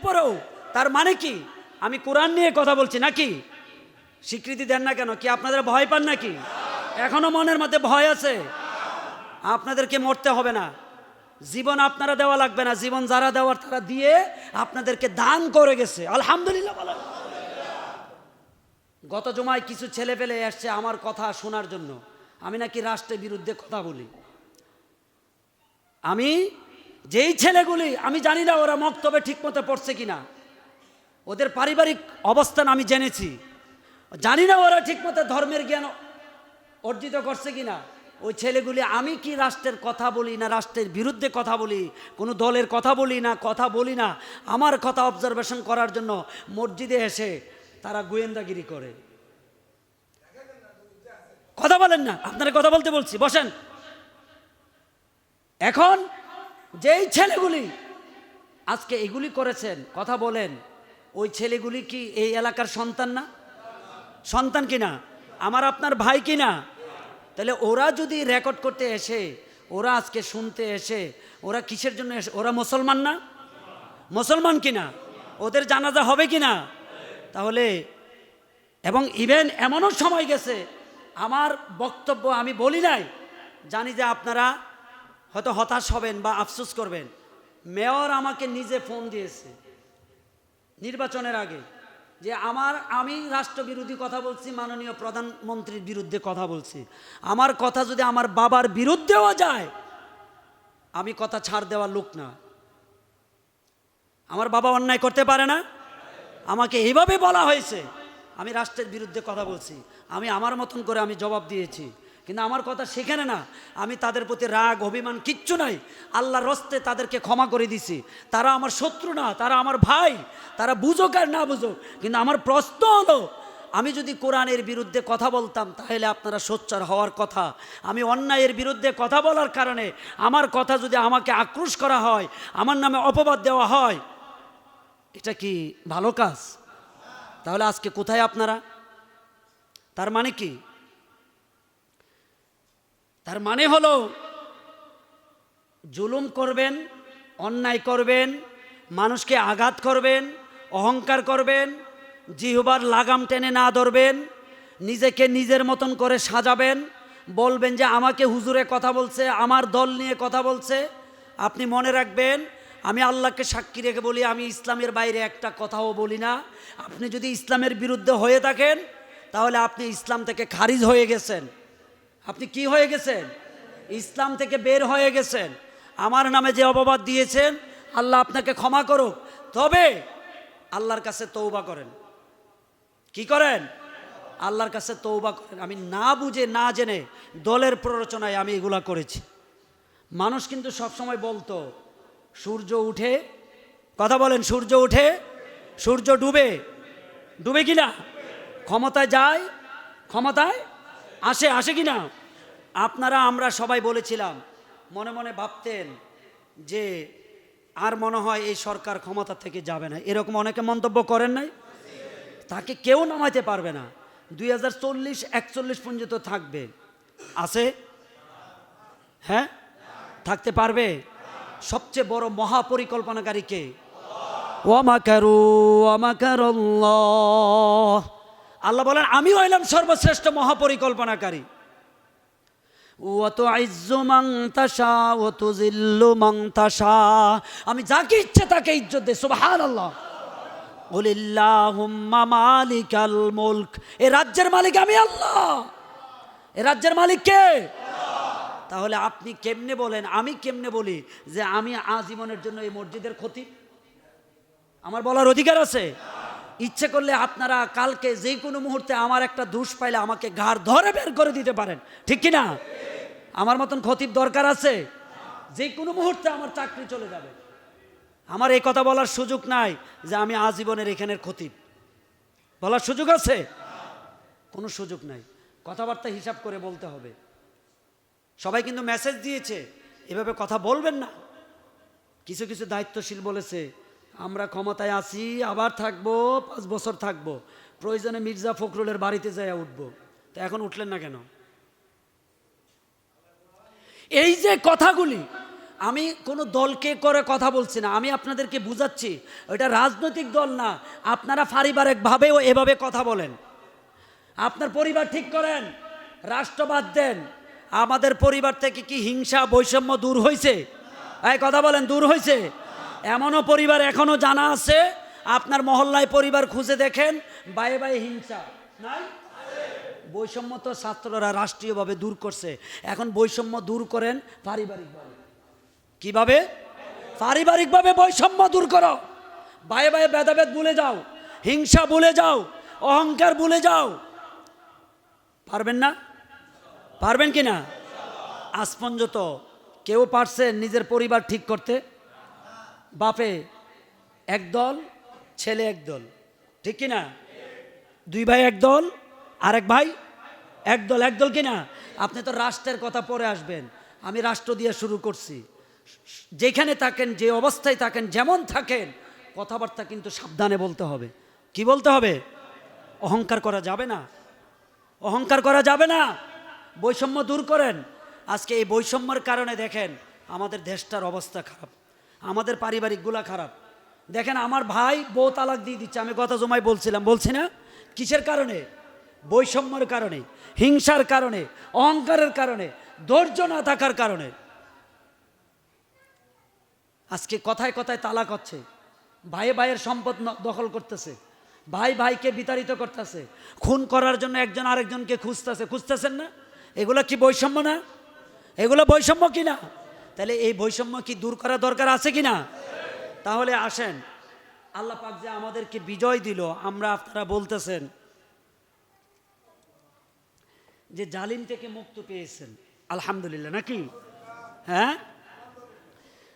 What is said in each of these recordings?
এরপরেও তার মানে কি? আমি কোরআন নিয়ে কথা বলছি নাকি? স্বীকৃতি দেন না কেন? কি আপনাদের ভয় পান নাকি? এখনও মনের মধ্যে ভয় আছে? আপনাদেরকে মরতে হবে না। জীবন আপনারা দেওয়া লাগবে না। জীবন যারা দেওয়ার তারা দিয়ে আপনাদেরকে দান করে গেছে। আলহামদুলিল্লাহ। গত জমায় কিছু ছেলে পেলে এসছে আমার কথা শোনার জন্য। আমি নাকি রাষ্ট্রের বিরুদ্ধে কথা বলি। আমি যেই ছেলেগুলি, আমি জানি না ওরা মক্তবে ঠিকমতো পড়ছে কিনা। ওদের পারিবারিক অবস্থান আমি জেনেছি। জানি না ওরা ঠিকমতো ধর্মের জ্ঞান অর্জিত করছে কিনা। ওই ছেলেগুলি, আমি কি রাষ্ট্রের কথা বলি না রাষ্ট্রের বিরুদ্ধে কথা বলি? কোনো দলের কথা বলি না, কথা বলি না। আমার কথা অবজারভেশন করার জন্য মসজিদে এসে তারা গোয়েন্দাগিরি করে। কথা বলেন না, আপনারা কথা বলতে বলছি, বসেন। এখন যেই ছেলেগুলি আজকে এগুলি করেছেন, কথা বলেন, ওই ছেলেগুলি কি এই এলাকার সন্তান না? সন্তান কিনা? আমার আপনার ভাই কিনা? তাহলে ওরা যদি রেকর্ড করতে এসে, ওরা আজকে শুনতে এসে, ওরা কিসের জন্য এসে, ওরা মুসলমান না? মুসলমান কিনা? ওদের জানাজা হবে কিনা? তাহলে, এবং ইভেন এমনও সময় গেছে, আমার বক্তব্য আমি বলি নাই, জানি যে আপনারা হয়তো হতাশ হবেন বা আফসোস করবেন। মেয়র আমাকে নিজে ফোন দিয়েছে নির্বাচনের আগে যে আমার, আমি রাষ্ট্রবিরোধী কথা বলছি, মাননীয় প্রধানমন্ত্রীর বিরুদ্ধে কথা বলছি। আমার কথা যদি আমার বাবার বিরুদ্ধেও যায়, আমি কথা ছাড় দেওয়ার লোক না। আমার বাবা অন্যায় করতে পারে না। আমাকে এইভাবে বলা হয়েছে, আমি রাষ্ট্রের বিরুদ্ধে কথা বলছি। আমি আমার মতন করে আমি জবাব দিয়েছি। কিন্তু আমার কথা সেখানে না। আমি তাদের প্রতি রাগ, অভিমান কিচ্ছু নাই। আল্লাহর রস্তে তাদেরকে ক্ষমা করে দিছি। তারা আমার শত্রু না, তারা আমার ভাই। তারা বুঝুক আর না বুঝুক, কিন্তু আমার প্রশ্ন হলো, আমি যদি কোরআনের বিরুদ্ধে কথা বলতাম, তাহলে আপনারা সোচ্চার হওয়ার কথা। আমি অন্যায়ের বিরুদ্ধে কথা বলার কারণে আমার কথা যদি আমাকে আক্রোশ করা হয়, আমার নামে অপবাদ দেওয়া হয়, এটা কি ভালো কাজ? তাহলে আজকে কোথায় আপনারা? তার মানে কি? তার মানে হলো, জুলুম করবেন, অন্যায় করবেন, মানুষকে আঘাত করবেন, অহংকার করবেন, জিহবার লাগাম টেনে না ধরবেন, নিজেকে নিজের মতন করে সাজাবেন, বলবেন যে আমাকে হুজুরে কথা বলছে, আমার দল নিয়ে কথা বলছে। আপনি মনে রাখবেন, আমি আল্লাহকে সাক্ষী রেখে বলি, আমি ইসলামের বাইরে একটা কথাও বলি না। আপনি যদি ইসলামের বিরুদ্ধে হয়ে থাকেন, তাহলে আপনি ইসলাম থেকে খারিজ হয়ে গেছেন। আপনি কি হয়ে গেছেন? ইসলাম থেকে বের হয়ে গেছেন। আমার নামে যে অপবাদ দিয়েছেন, আল্লাহ আপনাকে ক্ষমা করুক। তবে আল্লাহর কাছে তৌবা করেন। কি করেন? আল্লাহর কাছে তৌবা করেন। আমি না বুঝে, না জেনে দলের প্ররোচনায় আমি এগুলা করেছি। মানুষ কিন্তু সবসময় বলতো, সূর্য উঠে, কথা বলেন, সূর্য উঠে, সূর্য ডুবে। ডুবে কি না? ক্ষমতায় যায়, ক্ষমতায় আসে আসে কি না আপনারা, আমরা সবাই বলেছিলাম, মনে মনে ভাবতেন যে আর মনে হয় এই সরকার ক্ষমতা থেকে যাবে না। এরকম অনেকে মন্তব্য করেন নাই? তাকে কেউ নামাইতে পারবে না। দুই হাজার চল্লিশ, একচল্লিশ পর্যন্ত থাকবে। আছে? হ্যাঁ? থাকতে পারবে? সবচেয়ে বড় মহাপরিকল্পনাকারী কে? ওয়ামাকারু ওয়ামাকারুল্লাহ আল্লাহ বলেন আমি হইলাম সর্বশ্রেষ্ঠ মহাপরিকল্পনাকারী। আমি যাকে ইচ্ছে তাকে ইজ্জত দে সুবহান আল্লাহ বলিল্লাহুম্মা মালিকাল মুলক। এ রাজ্যের মালিক আমি আল্লাহ। এ রাজ্যের মালিক কে? তাহলে আপনি কেমনে বলেন, আমি কেমনে বলি যে আমি আজীবনের জন্য এই মসজিদের ক্ষতি? আমার বলার অধিকার আছে? ইচ্ছে করলে আপনারা কালকে যে কোনো মুহূর্তে আমার একটা দোষ পাইলে আমাকে ঘাড় ধরে বের করে দিতে পারেন। ঠিক কি না? আমার মতন ক্ষতির দরকার আছে? যে কোনো মুহূর্তে আমার চাকরি চলে যাবে। আমার এই কথা বলার সুযোগ নাই যে আমি আজীবনের এখানের খতিব। বলার সুযোগ আছে? কোনো সুযোগ নাই। কথাবার্তা হিসাব করে বলতে হবে। সবাই কিন্তু মেসেজ দিয়েছে। এভাবে কথা বলবেন না। কিছু কিছু দায়িত্বশীল বলেছে। আমরা ক্ষমতায় আছি, আবার থাকব, পাঁচ বছর থাকব। প্রয়োজনে মির্জা ফখরুলের বাড়িতে যাইয়া উঠবো। তো এখন উঠলেন না কেন? এই যে কথাগুলি, আমি কোনো দলকে করে কথা বলছি না, আমি আপনাদেরকে বুঝাচ্ছি, ওইটা রাজনৈতিক দল না, আপনারা পারিবারিকভাবেও এভাবে কথা বলেন। আপনার পরিবার ঠিক করেন, রাষ্ট্রবাদ দেন। আমাদের পরিবার থেকে কি হিংসা, বৈষম্য দূর হয়েছে এই কথা বলেন, দূর হয়েছে এমনও পরিবার এখনও জানা আছে, আপনার মহল্লায় পরিবার খুঁজে দেখেন বায়ে বায়ে হিংসা। নাই? বৈষম্য তো ছাত্ররা রাষ্ট্রীয়ভাবে দূর করছে। এখন বৈষম্য দূর করেন পারিবারিকভাবে। কীভাবে? পারিবারিকভাবে বৈষম্য দূর করো। বায়ে বায়ে ভেদাভেদ ভুলে যাও, হিংসা ভুলে যাও, অহংকার ভুলে যাও। পারবেন না? পারবেন কি না? আজ পর্যন্ত কেউ পারছেন নিজের পরিবার ঠিক করতে? বাপে একদল ছেলে একদল ঠিক কি না দুই ভাই একদল আরেক ভাই একদল একদল কিনা? আপনি তো রাষ্ট্রের কথা পরে আসবেন। আমি রাষ্ট্র দিয়ে শুরু করছি। যেখানে থাকেন, যে অবস্থায় থাকেন, যেমন থাকেন, কথাবার্তা কিন্তু সাবধানে বলতে হবে। কি বলতে হবে? অহংকার করা যাবে না। অহংকার করা যাবে না। বৈষম্য দূর করেন। আজকে এই বৈষম্যের কারণে দেখেন, আমাদের দেশটার অবস্থা খারাপ। আমাদের পারিবারিকগুলা খারাপ। দেখেন আমার ভাই বউ তালাক দিয়ে দিচ্ছে। আমি কথা জমায় বলছিলাম, বলছি না? কিসের কারণে? বৈষম্যের কারণে, হিংসার কারণে, অহংকারের কারণে, ধৈর্য না থাকার কারণে। আজকে কথায় কথায় তালাক হচ্ছে। ভাই ভাইয়ের সম্পদ দখল করতেছে। ভাই ভাইকে বিতাড়িত করতেছে। খুন করার জন্য একজন আরেকজনকে খুঁজতেছে। খুঁজতেছেন না? এগুলো কি বৈষম্য না? এগুলো বৈষম্য কি না? তাহলে এই বৈষম্য কি দূর করা দরকার আছে কি না তাহলে আসেন। আল্লাহ পাক যে আমাদেরকে বিজয় দিল, আমরা আপনারা বলতেছেন যে জালিম থেকে মুক্ত পেয়েছেন। আলহামদুলিল্লাহ, নাকি? হ্যাঁ?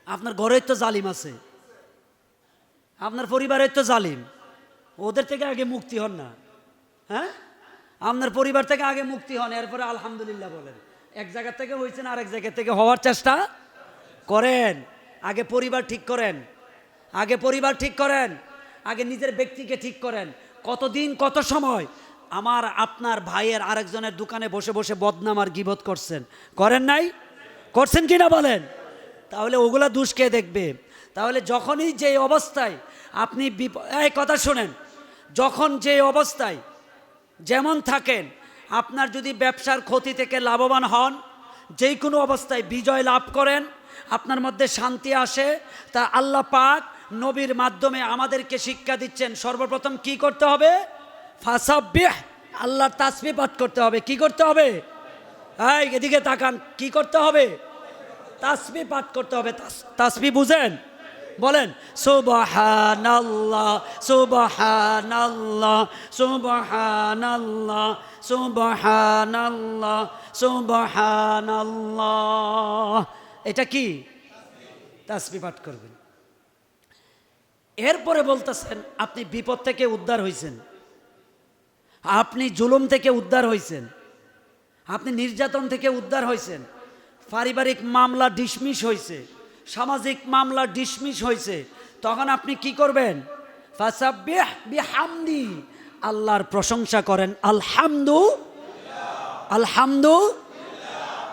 আপনার ঘরের তো জালিম আছে। আপনার পরিবারের তো জালিম। ওদের থেকে আগে মুক্তি হন না। হ্যাঁ? আপনার পরিবার থেকে আগে মুক্তি হন, এরপরে আলহামদুলিল্লাহ বলেন। এক জায়গা থেকে হয়েছেন, আরেক জায়গা থেকে হওয়ার চেষ্টা করেন। আগে পরিবার ঠিক করেন। আগে পরিবার ঠিক করেন। আগে নিজের ব্যক্তিকে ঠিক করেন। কতদিন, কত সময়? আমার আপনার ভাইয়ের আরেকজনের দোকানে বসে বসে বদনাম আর গিবত করছেন। করেন নাই? করছেন কি না বলেন? তাহলে ওগুলা দুষ কে দেখবে? তাহলে যখনই যে অবস্থায় আপনি এই কথা শোনেন। যখন যে অবস্থায় যেমন থাকেন, আপনার যদি ব্যবসার ক্ষতি থেকে লাভবান হন, যেই কোনো অবস্থায় বিজয় লাভ করেন আপনার মধ্যে শান্তি আসে, তা আল্লাহ পাক নবীর মাধ্যমে আমাদেরকে শিক্ষা দিচ্ছেন। সর্বপ্রথম কি করতে হবে? ফাসাব্বিহ, আল্লাহর তাসবি পাঠ করতে হবে। কি করতে হবে? হ্যাঁ এদিকে তাকান। কি করতে হবে? তাসবি পাঠ করতে হবে। তাস- তাসবি বুঝেন? বলেন, সুবহানাল্লাহ সুবহানাল্লাহ সুবহানাল্লাহ সুবহানাল্লাহ সুবহানাল্লাহ। এটা কি? তাসবি পাঠ করবেন। এরপরে বলতেছেন, আপনি বিপদ থেকে উদ্ধার হয়েছেন আপনি জুলুম থেকে উদ্ধার হয়েছেন আপনি নির্যাতন থেকে উদ্ধার হয়েছেন পারিবারিক মামলা ডিসমিস হয়েছে সামাজিক মামলা ডিসমিস হয়েছে তখন আপনি কি করবেন? আল্লাহর প্রশংসা করেন, আলহামদু আলহামদু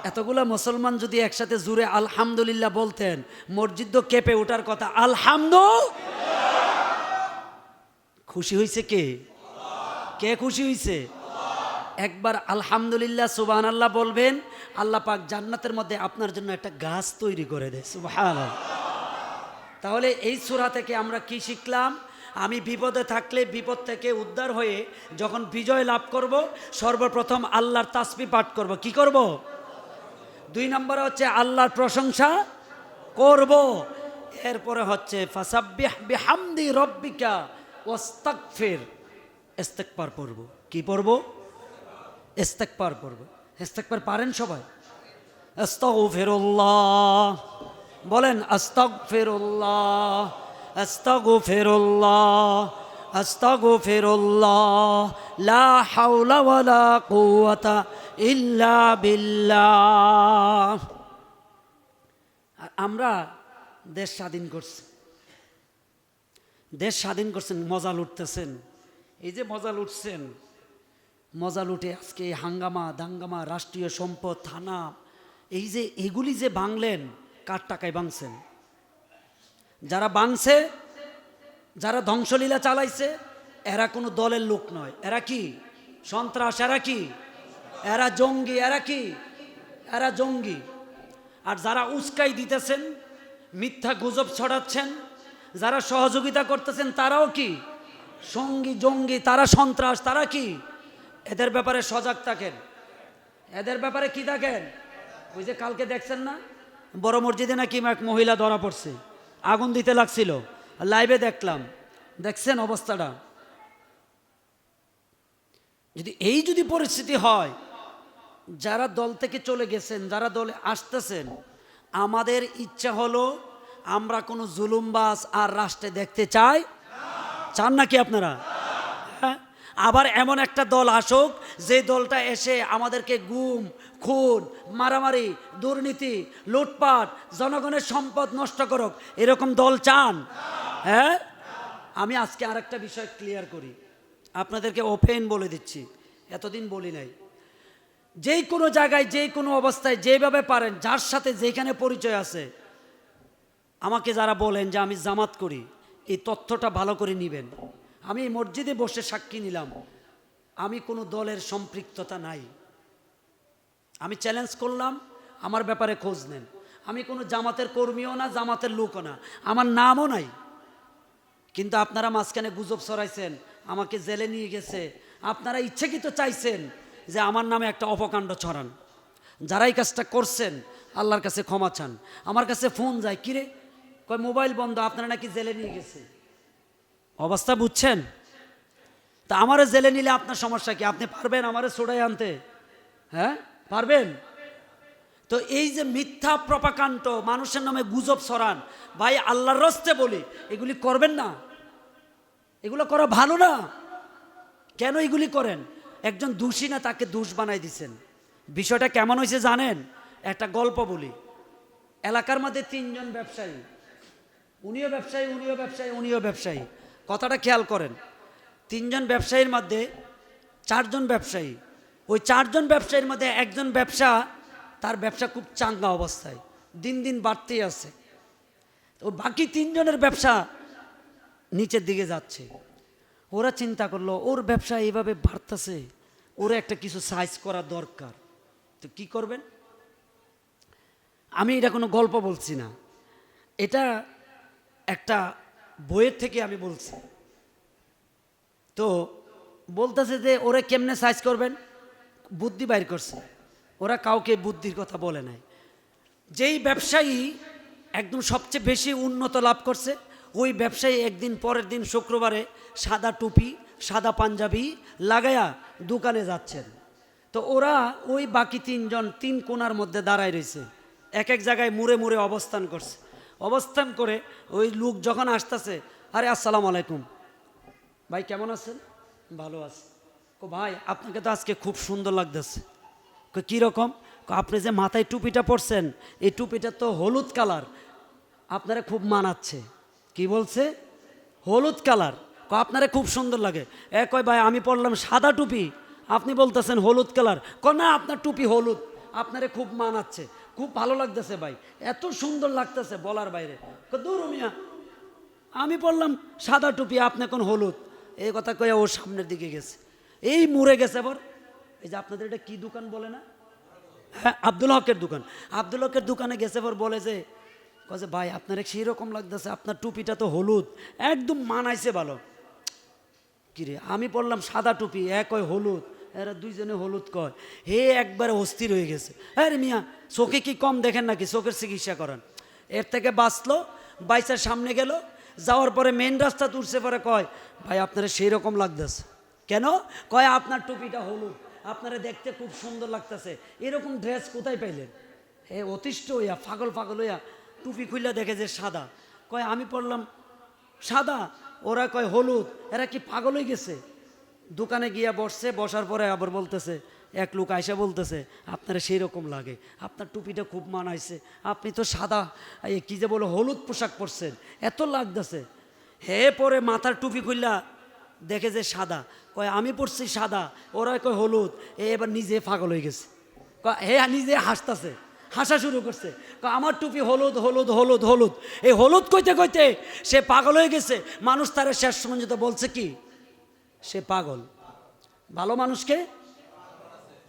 এতগুলা মুসলমান যদি একসাথে জুড়ে আলহামদুলিল্লাহ বলতেন, মসজিদ কেঁপে ওঠার কথা। আলহামদু খুশি হয়েছে কে? কে খুশি হয়েছে একবার আলহামদুলিল্লাহ সুবাহ আল্লাহ বলবেন, আল্লাহ পাক জান্নাতের মধ্যে আপনার জন্য একটা গাছ তৈরি করে দেয় সুবাহ তাহলে এই সুরা থেকে আমরা কি শিখলাম? আমি বিপদে থাকলে, বিপদ থেকে উদ্ধার হয়ে যখন বিজয় লাভ করব, সর্বপ্রথম আল্লাহর তাসপি পাঠ করব। কি করব? দুই নম্বরে হচ্ছে আল্লাহর প্রশংসা করব। এরপরে হচ্ছে, ফাসাব্বিহ বিহামদি রব্বিকা ওয়াস্তাগফির। ইস্তেকবার পড়ব। কি পড়ব? ইস্তেকবার পড়ব। ইস্তেকবার পারেন সবাই? আস্তাগফিরুল্লাহ। বলেন, আস্তাগফিরুল্লাহ আস্তাগফিরুল্লাহ। লা আমরা দেশ স্বাধীন করছি। দেশ স্বাধীন করছেন, মজা লুটতেছেন। এই যে মজা লুটছেন, মজা লুটে আজকে হাঙ্গামা দাঙ্গামা, রাষ্ট্রীয় সম্পদ, থানা, এই যে এগুলি যে বাংলেন কার টাকায় বাংছেন যারা বাংছে যারা ধ্বংসলীলা চালাইছে, এরা কোনো দলের লোক নয়। এরা কি? সন্ত্রাস, এরা কি? এরা জঙ্গি, এরা কি? এরা জঙ্গি। আর যারা উস্কাই দিতেছেন, মিথ্যা গুজব ছড়াচ্ছেন, যারা সহযোগিতা করতেছেন, তারাও কি? সঙ্গী, জঙ্গি, তারা সন্ত্রাস, তারা কি? এদের ব্যাপারে সজাগ থাকেন। এদের ব্যাপারে কি থাকেন? ওই যে কালকে দেখছেন না? বড় মসজিদে নাকি এক মহিলা ধরা পড়ছে। আগুন দিতে লাগছিল। লাইভে দেখলাম। দেখছেন অবস্থাটা? যদি এই যদি পরিস্থিতি হয়, যারা দল থেকে চলে গেছেন, যারা দলে আসতেছেন, আমাদের ইচ্ছা হলো আমরা কোনো জুলুমবাস আর রাষ্ট্রে দেখতে চাই। চান নাকি আপনারা? হ্যাঁ? আবার এমন একটা দল আসুক, যে দলটা এসে আমাদেরকে গুম, খুন, মারামারি, দুর্নীতি, লুটপাট, জনগণের সম্পদ নষ্ট করুক, এরকম দল চান? হ্যাঁ? আমি আজকে আরেকটা বিষয় ক্লিয়ার করি। আপনাদেরকে ওপেন বলে দিচ্ছি। এতদিন বলি নাই। যেই কোনো জায়গায়, যেই কোনো অবস্থায়, যেভাবে পারেন, যার সাথে যেখানে পরিচয় আছে, আমাকে যারা বলেন যে আমি জামাত করি, এই তথ্যটা ভালো করে নেবেন। আমি মসজিদে বসে সাক্ষী নিলাম। আমি কোনো দলের সম্পৃক্ততা নাই। আমি চ্যালেঞ্জ করলাম, আমার ব্যাপারে খোঁজ নেন। আমি কোনো জামাতের কর্মীও না, জামাতের লোকও না। আমার নামও নাই। কিন্তু আপনারা মাঝখানে গুজব ছড়াইছেন, আমাকে জেলে নিয়ে গেছে। আপনারা ইচ্ছাকৃত চাইছেন যে আমার নামে একটা অপকাণ্ড ছড়ান। যারা এই কাজটা করছেন, আল্লাহর কাছে ক্ষমা চান। আমার কাছে ফোন যায় কিরে কয়, মোবাইল বন্ধ, আপনারা নাকি জেলে নিয়ে গেছে? অবস্থা বুঝছেন? তা আমারও জেলে নিলে আপনার সমস্যা কি? আপনি পারবেন আমারে সোডাই আনতে? হ্যাঁ? পারবেন? তো এই যে মিথ্যা প্রপাকাণ্ড, মানুষের নামে গুজব সরান ভাই আল্লাহর রস্তে বলি, এগুলি করবেন না। এগুলো করা ভালো না। কেন এগুলি করেন? একজন দোষী না তাকে দোষ বানাই দিছেন। বিষয়টা কেমন হয়েছে জানেন? একটা গল্প বলি। এলাকার মধ্যে তিনজন ব্যবসায়ী। উনিও ব্যবসায়ী উনিও ব্যবসায়ী উনিও ব্যবসায়ী। কথাটা খেয়াল করেন। তিনজন ব্যবসায়ীর মধ্যে চারজন ব্যবসায়ী। ওই চারজন ব্যবসায়ীর মধ্যে একজন ব্যবসা তার ব্যবসা খুব চাঙ্গা অবস্থায়, দিন দিন বাড়তেই আছে। তো বাকি তিনজনের ব্যবসা নিচের দিকে যাচ্ছে। ওরা চিন্তা করল, ওর ব্যবসা এইভাবে বাড়তেছে, ওরা একটা কিছু সাইজ করা দরকার। তো কি করবেন? আমি এটা কোনো গল্প বলছি না। এটা একটা বইয়ের থেকে আমি বলছি। তো বলতেছে যে, ওরা কেমনে সাইজ করবেন? বুদ্ধি বাইর করছে। ওরা কাউকে বুদ্ধির কথা বলে নাই। যেই ব্যবসায়ী একদম সবচেয়ে বেশি উন্নত লাভ করছে, ওই ব্যবসায়ী একদিন পরের দিন শুক্রবারে সাদা টুপি, সাদা পাঞ্জাবি লাগায়া দোকানে যাচ্ছেন। তো ওরা ওই বাকি তিনজন তিন কোণার মধ্যে দাঁড়ায় রয়েছে। এক এক জায়গায় মুড়ে মুড়ে অবস্থান করছে। অবস্থান করে ওই লোক যখন আসতেছে, আরে, আসসালামু আলাইকুম। ভাই, কেমন আছেন? ভালো আছে। ভাই, আপনাকে তো আজকে খুব সুন্দর লাগতেছে। কীরকম আপনি যে মাথায় টুপিটা পরছেন, এই টুপিটা তো হলুদ কালার। আপনারা খুব মানাচ্ছে। কি বলছে? হলুদ কালার। ক আপনারা খুব সুন্দর লাগে। এ কয়, ভাই, আমি পরলাম সাদা টুপি। আপনি বলতেছেন হলুদ কালার। ক না, আপনার টুপি হলুদ। আপনারে খুব মানাচ্ছে। খুব ভালো লাগতেছে, ভাই। এত সুন্দর লাগতেছে বলার বাইরে। দূর মিয়া আমি বললাম সাদা টুপি, আপনি কোন হলুদ। এই কথা কয়ে ওর সামনের দিকে গেছে। এই মুড়ে গেছে আবার। এই যে আপনাদের এটা কি দোকান বলে না? হ্যাঁ আব্দুল হকের দোকান। আব্দুল হকের দোকানে গেছে পর বলে যে কছে ভাই, আপনার সেই রকম লাগতেছে, আপনার টুপিটা তো হলুদ, একদম মানাইছে ভালো। কিরে আমি পড়লাম সাদা টুপি এক হয় হলুদ, এরা দুইজনে হলুদ কয়। হে, একবারে অস্থির হয়ে গেছে। হ্যাঁ রে মিয়া, চোখে কি কম দেখেন নাকি? চোখের চিকিৎসা করেন। এর থেকে বাঁচলো বাইসের সামনে গেল, যাওয়ার পরে মেন রাস্তা তুলছে পরে কয়, ভাই, আপনারা সেই রকম লাগতেছে। কেন? কয়, আপনার টুপিটা হলুদ। আপনারা দেখতে খুব সুন্দর লাগতেছে। এরকম ড্রেস কোথায় পাইলেন? হে, অতিষ্ঠ হইয়া, পাগল পাগল হইয়া, টুপি খুললা দেখে যে সাদা। কয়, আমি পড়লাম সাদা। ওরা কয়, হলুদ। এরা কি পাগল হয়ে গেছে? দোকানে গিয়া বসছে, বসার পরে আবার বলতেছে, এক লোক আইসা বলতেছে, আপনারা সেই রকম লাগে। আপনার টুপিটা খুব মানাইছে আপনি তো সাদা। কি যে বলো, হলুদ পোশাক পরছেন। এত লাগতেছে। হে, পরে মাথার টুপি খুললা দেখে যে সাদা। কয়, আমি পড়ছি সাদা ওরা কয়, হলুদ। এ এবার নিজে পাগল হয়ে গেছে। হে, নিজে হাসতেছে, হাসা শুরু করছে। আমার টুপি হলুদ হলুদ হলুদ হলুদ। এই হলুদ কইতে কইতে সে পাগল হয়ে গেছে। মানুষ তারা শেষ পর্যন্ত বলছে কি? সে পাগল। ভালো মানুষকে?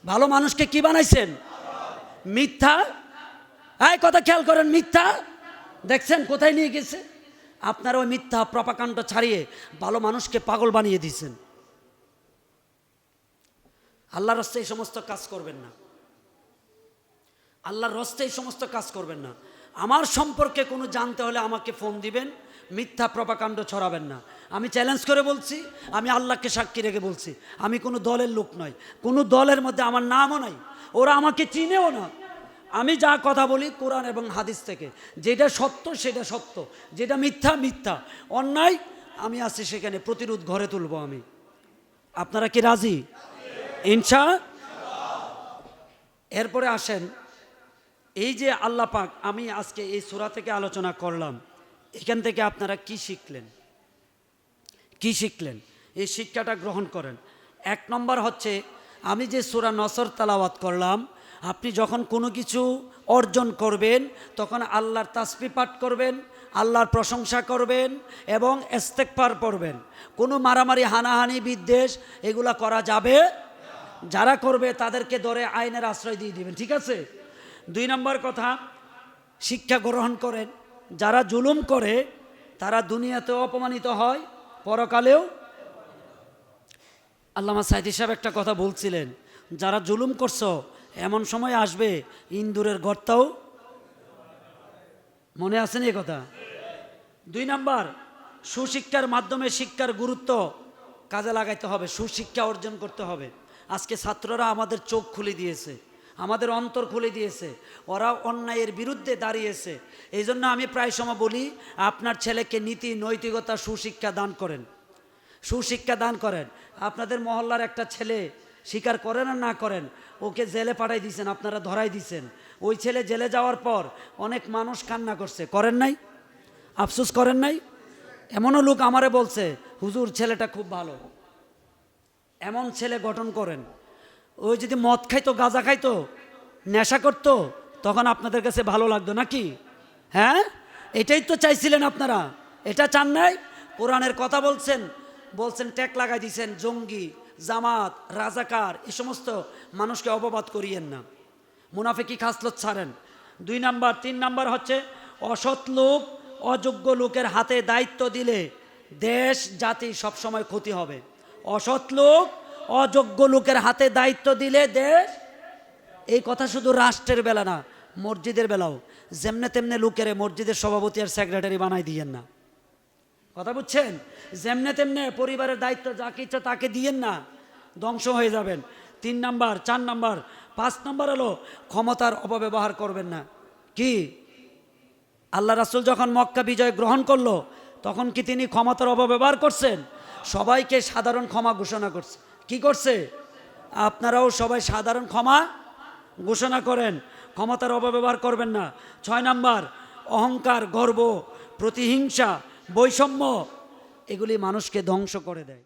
ভালো মানুষকে কি বানাইছেন? মিথ্যা? এই কথা খেয়াল করেন, মিথ্যা? দেখছেন, কোথায় নিয়ে গেছে? আপনারা ওই মিথ্যা প্রপাকাণ্ড ছাড়িয়ে ভালো মানুষকে পাগল বানিয়ে দিয়েছেন। আল্লাহর রাস্তায় এই সমস্ত কাজ করবেন না। আল্লাহর রস্তে এই সমস্ত কাজ করবেন না। আমার সম্পর্কে কোনো জানতে হলে আমাকে ফোন দিবেন, মিথ্যা প্রপাকাণ্ড ছড়াবেন না। আমি চ্যালেঞ্জ করে বলছি, আমি আল্লাহকে সাক্ষী রেখে বলছি, আমি কোনো দলের লোক নয় কোনো দলের মধ্যে আমার নামও নাই। ওরা আমাকে চিনেও না। আমি যা কথা বলি কোরআন এবং হাদিস থেকে। যেটা সত্য, সেটা সত্য। যেটা মিথ্যা মিথ্যা। অন্যায়, আমি আছি সেখানে। প্রতিরোধ ঘরে তুলব আমি। আপনারা কি রাজি? ইনশা এরপরে আসেন, এই যে আল্লাহ পাক, আমি আজকে এই সুরা থেকে আলোচনা করলাম। এখান থেকে আপনারা কি শিখলেন? কি শিখলেন? এই শিক্ষাটা গ্রহণ করেন। এক নম্বর হচ্ছে, আমি যে সূরা নসর তালাওয়াত করলাম আপনি যখন কোনো কিছু অর্জন করবেন, তখন আল্লাহর তাসপি পাঠ করবেন, আল্লাহর প্রশংসা করবেন এবং এস্তেকপার পড়বেন। কোনো মারামারি, হানাহানি, বিদ্বেষ এগুলা করা যাবে? যারা করবে তাদেরকে ধরে আইনের আশ্রয় দিয়ে দিবেন, ঠিক আছে? দুই নম্বর কথা, শিক্ষা গ্রহণ করেন। যারা জুলুম করে, তারা দুনিয়াতেও অপমানিত হয়, পরকালেও। আল্লামা সাইদি সাহেব একটা কথা বলছিলেন, যারা জুলুম করছ এমন সময় আসবে ইন্দুরের গর্তাও। মনে আছেন এই কথা? দুই নাম্বার, সুশিক্ষার মাধ্যমে শিক্ষার গুরুত্ব কাজে লাগাইতে হবে, সুশিক্ষা অর্জন করতে হবে। আজকে ছাত্ররা আমাদের চোখ খুলে দিয়েছে, আমাদের অন্তর খুলে দিয়েছে, ওরা অন্যায়ের বিরুদ্ধে দাঁড়িয়েছে। এই জন্য আমি প্রায় সময় বলি, আপনার ছেলেকে নীতি, নৈতিকতা, সুশিক্ষা দান করেন। সুশিক্ষা দান করেন। আপনাদের মহল্লার একটা ছেলে স্বীকার করেন আর না করেন ওকে জেলে পাঠাই দিয়েছেন আপনারা ধরাই দিয়েছেন ওই ছেলে জেলে যাওয়ার পর অনেক মানুষ কান্না করছে। করেন নাই? আফসোস করেন নাই? এমনও লোক আমারে বলছে, হুজুর, ছেলেটা খুব ভালো। এমন ছেলে গঠন করেন। ওই যদি মদ খাইতো, গাঁজা খাইতো, নেশা করতো, তখন আপনাদের কাছে ভালো লাগতো নাকি? হ্যাঁ? এটাই তো চাইছিলেন আপনারা। এটা চান নাই? কোরআনের কথা বলছেন বলছেন ট্যাক লাগাই দিয়েছেন জঙ্গি জামাত, রাজাকার, এ সমস্ত মানুষকে অপবাদ করিয়েন না। মুনাফিকি খাসলত ছাড়েন। দুই নাম্বার, তিন নাম্বার হচ্ছে, অসৎ লোক অযোগ্য লোকের হাতে দায়িত্ব দিলে দেশ, জাতি সবসময় ক্ষতি হবে। অসৎ লোক অযোগ্য লোকের হাতে দায়িত্ব দিলে দেশ, এই কথা শুধু রাষ্ট্রের বেলা না, মসজিদের বেলাও। যেমনে তেমনে লোকের মসজিদের সভাপতি আর সেক্রেটারি বানাই দিয়েন না। কথা বুঝছেন? যেমনে তেমনে পরিবারের দায়িত্ব যাকে ইচ্ছা তাকে দিয়েন না, ধ্বংস হয়ে যাবেন। তিন নাম্বার, চার নাম্বার, পাঁচ নাম্বার হলো ক্ষমতার অপব্যবহার করবেন না। কি? আল্লাহ রাসুল যখন মক্কা বিজয় গ্রহণ করল, তখন কি তিনি ক্ষমতার অপব্যবহার করছেন? সবাইকে সাধারণ ক্ষমা ঘোষণা করছে। কি করছে? আপনারাও সবাই সাধারণ ক্ষমা ঘোষণা করেন। ক্ষমতার অপব্যবহার করবেন না। ছয় নাম্বার, অহংকার, গর্ব, প্রতিহিংসা বৈষম্য এগুলি মানুষকে ধ্বংস করে দেয়।